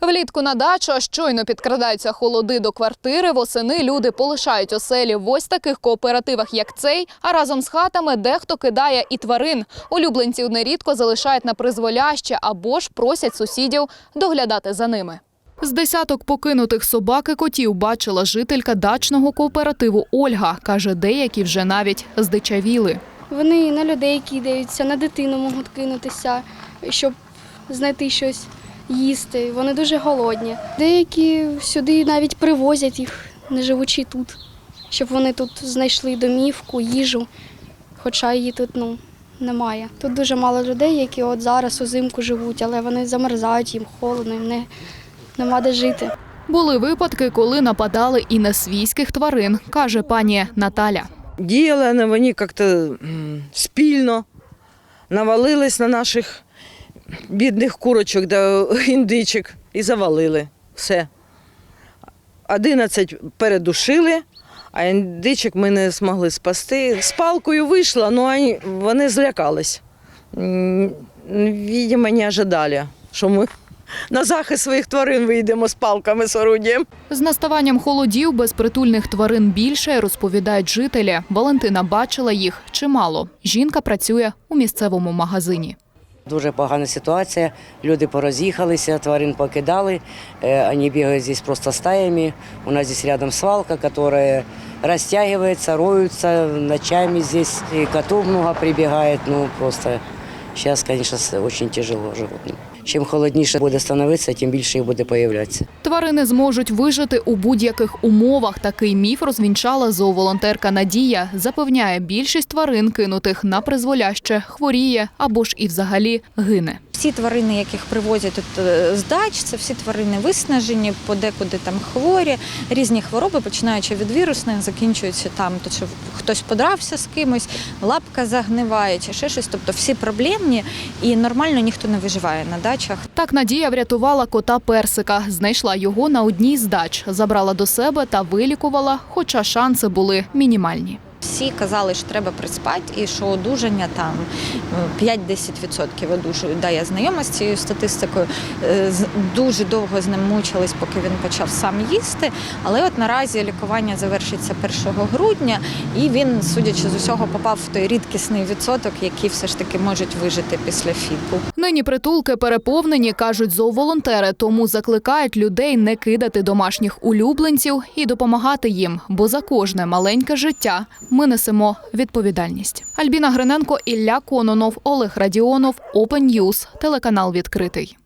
Влітку на дачу, а щойно підкрадаються холоди до квартири. Восени люди полишають оселі в ось таких кооперативах, як цей. А разом з хатами дехто кидає і тварин. Улюбленців нерідко залишають на призволяще або ж просять сусідів доглядати за ними. З десяток покинутих собак і котів бачила жителька дачного кооперативу Ольга. Каже, деякі вже навіть здичавіли. Вони на людей кидаються, на дитину можуть кинутися, щоб знайти щось їсти. Вони дуже голодні. Деякі сюди навіть привозять їх, не живучи тут, щоб вони тут знайшли домівку, їжу, хоча її тут ну, немає. Тут дуже мало людей, які от зараз узимку живуть, але вони замерзають, їм холодно, їм не, нема де жити. Були випадки, коли нападали і на свійських тварин, каже пані Наталя. Діяли вони як-то спільно, навалились на наших бідних курочок да індичок і завалили все. Одинадцять передушили, а індичок ми не змогли спасти. З палкою вийшла, але вони злякались. М, Видимо, не ожидали, що ми на захист своїх тварин вийдемо з палками, з орудієм. З наставанням холодів безпритульних тварин більше, розповідають жителі. Валентина бачила їх чимало. Жінка працює у місцевому магазині. Дуже погана ситуація. Люди пороз'їхалися, тварин покидали. Вони бігають здесь просто стаями. У нас здесь рядом свалка, которая розтягується, роються ночами здесь. І коту много прибігає. Ну, просто конечно, с- очень тяжело животным. Чим холодніше буде становитися, тим більше їх буде появлятися. Тварини зможуть вижити у будь-яких умовах. Такий міф розвінчала зооволонтерка Надія. Запевняє, більшість тварин, кинутих на призволяще, хворіє або ж і взагалі гине. Всі тварини, яких привозять е, з дач, це всі тварини виснажені, подекуди там хворі, різні хвороби, починаючи від вірусних, закінчуються там, то що хтось подрався з кимось, лапка загниває чи ще щось. Тобто всі проблемні і нормально ніхто не виживає на дачах. Так Надія врятувала кота персика, знайшла його на одній з дач, забрала до себе та вилікувала, хоча шанси були мінімальні. Всі казали, що треба приспати і що одужання там е, 5-10% одужують. Да, я знайома з цією статистикою. Е, Дуже довго з ним мучились, поки він почав сам їсти. Але от наразі лікування завершиться 1 грудня, і він, судячи з усього, попав в той рідкісний відсоток, який все ж таки можуть вижити після фіку. Нині притулки переповнені, кажуть зооволонтери, тому закликають людей не кидати домашніх улюбленців і допомагати їм, бо за кожне маленьке життя ми несемо відповідальність. Альбіна Гриненко, Ілля Кононов, Олег Радіонов, Open News, телеканал відкритий.